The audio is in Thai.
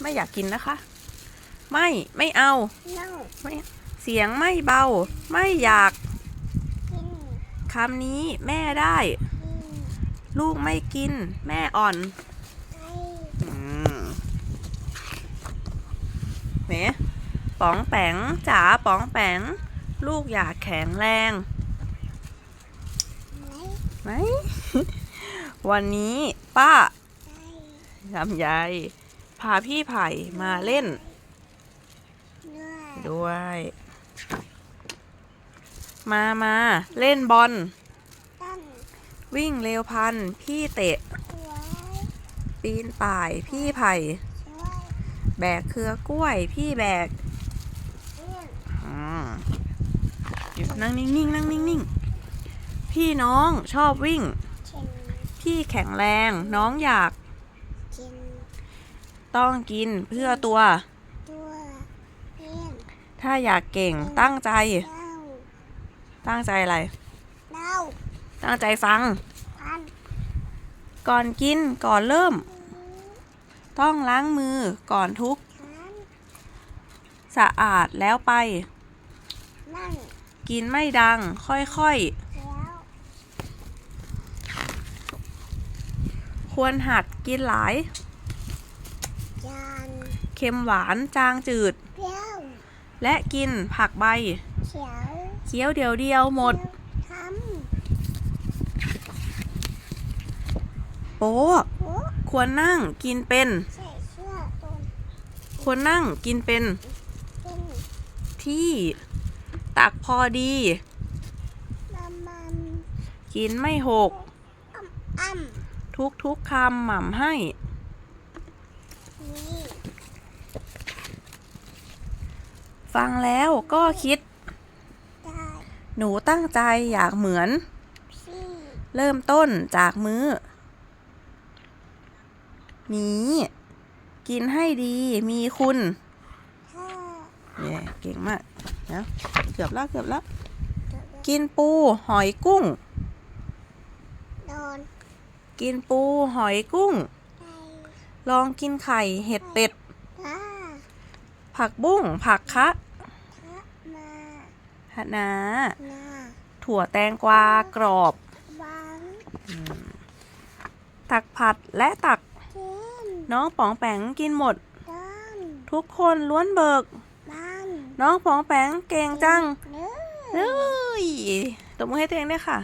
ไม่อยากกินนะคะ ไม่ไม่เอานั่งไม่เสียงไม่เบา ไม่อยากกินคำนี้แม่ได้ กินลูกไม่กิน แม่อ่อนไออืมเนป๋องแปงจ๋าป๋องแปงลูกอยากแข็งแรง ไหนไหม วันนี้ป้าไอลำไย พาพี่ไผ่มาเล่นเนื้อด้วย มามาเล่นบอลตั้งวิ่งเร็วพัน พี่เตะหัวปีนป่ายพี่ไผ่ช่วยแบกเครือกล้วย พี่แบกเลี้ยงอืมอยู่นั่งนิ่งๆนั่งนิ่งๆพี่น้องชอบวิ่งเช่นพี่แข็งแรงน้องอยากกิน ต้องกินเพื่อตัว ตัวเลี้ยงถ้าอยากเก่งตั้งใจเล่าตั้งใจอะไร เล่าตั้งใจฟัง พันก่อนกินก่อนเริ่ม ต้องล้างมือก่อนทุกทันสะอาดแล้วไป นั่งกินไม่ดังค่อยแล้วๆ ควรหัดกินหลายจานเค็มหวานจางจืด เปรี้ยวและกินผักใบ เขียวเคี้ยวเดียวเดียวๆหมดทโป๊ะำหัวควรนั่งกินเป็น ใส่เสื้อตนควรนั่งกินเป็นเป็นที่ตักพอดีน้ำมันกินไม่หกอ้ำอ้ำทุกทุกๆคำหม่ำให้นี่ ฟังแล้วก็คิด ได้หนูตั้งใจอยากเหมือนพี่เริ่มต้นจากมื้อ นี้ กินให้ดีมีคุณถ้าเย้เก่งมากนะเกือบแล้วเกือบแล้วจะกินปูหอยกุ้ง โดนกินปูหอยกุ้ง ไปลองกินไข่เห็ดเป็ดถ้า ผักบุ้งผักคะถ้ามาหะนานาถั่วแตงกวากรอบบังตักผัดและตัก เช่นน้องป๋องแปงกินหมด ต้นทุกคนล้วนเบิกบังน้องป๋องแปงเก่งจังเนื้อ เฮ้ยตบมือให้ตัวเองด้วยค่ะ